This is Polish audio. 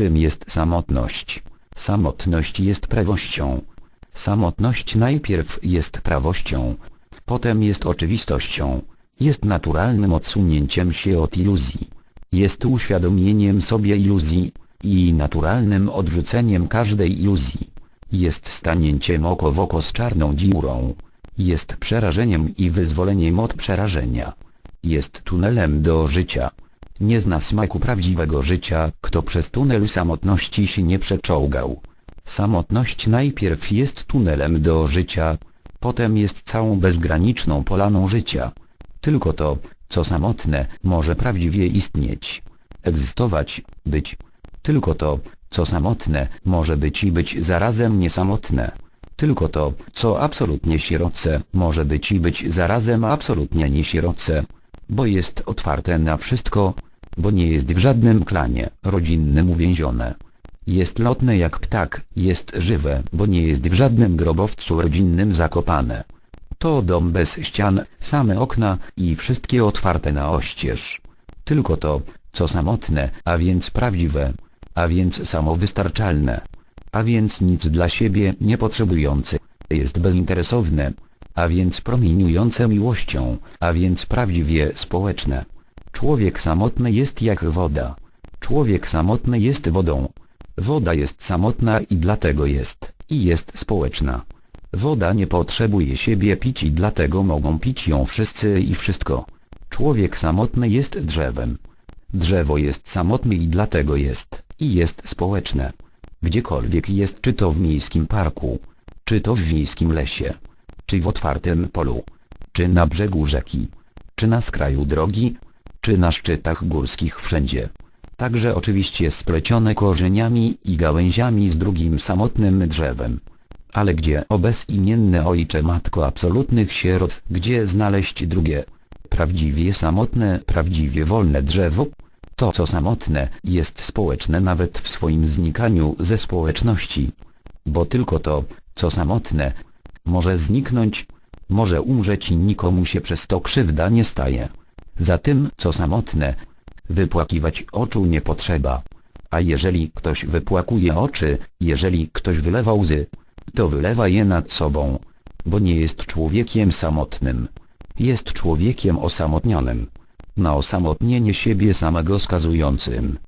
Czym jest samotność? Samotność jest prawością. Samotność najpierw jest prawością, potem jest oczywistością, jest naturalnym odsunięciem się od iluzji, jest uświadomieniem sobie iluzji i naturalnym odrzuceniem każdej iluzji, jest stanięciem oko w oko z czarną dziurą, jest przerażeniem i wyzwoleniem od przerażenia, jest tunelem do życia. Nie zna smaku prawdziwego życia, kto przez tunel samotności się nie przeczołgał. Samotność najpierw jest tunelem do życia, potem jest całą bezgraniczną polaną życia. Tylko to, co samotne, może prawdziwie istnieć, egzystować, być. Tylko to, co samotne, może być i być zarazem niesamotne. Tylko to, co absolutnie sieroce, może być i być zarazem absolutnie niesieroce. Bo jest otwarte na wszystko, bo nie jest w żadnym klanie rodzinnym uwięzione. Jest lotne jak ptak, jest żywe, bo nie jest w żadnym grobowcu rodzinnym zakopane. To dom bez ścian, same okna i wszystkie otwarte na oścież. Tylko to, co samotne, a więc prawdziwe, a więc samowystarczalne, a więc nic dla siebie nie potrzebujące, jest bezinteresowne, a więc promieniujące miłością, a więc prawdziwie społeczne. Człowiek samotny jest jak woda. Człowiek samotny jest wodą. Woda jest samotna i dlatego jest, i jest społeczna. Woda nie potrzebuje siebie pić i dlatego mogą pić ją wszyscy i wszystko. Człowiek samotny jest drzewem. Drzewo jest samotne i dlatego jest, i jest społeczne. Gdziekolwiek jest czy to w miejskim parku, czy to w wiejskim lesie, czy w otwartym polu, czy na brzegu rzeki, czy na skraju drogi, czy na szczytach górskich wszędzie. Także oczywiście splecione korzeniami i gałęziami z drugim samotnym drzewem. Ale gdzie o bezimienny ojcze matko absolutnych sierot, gdzie znaleźć drugie, prawdziwie samotne, prawdziwie wolne drzewo? To co samotne, jest społeczne nawet w swoim znikaniu ze społeczności. Bo tylko to, co samotne, może zniknąć, może umrzeć i nikomu się przez to krzywda nie staje. Za tym, co samotne, wypłakiwać oczu nie potrzeba. A jeżeli ktoś wypłakuje oczy, jeżeli ktoś wylewa łzy, to wylewa je nad sobą, bo nie jest człowiekiem samotnym. Jest człowiekiem osamotnionym. Na osamotnienie siebie samego skazującym.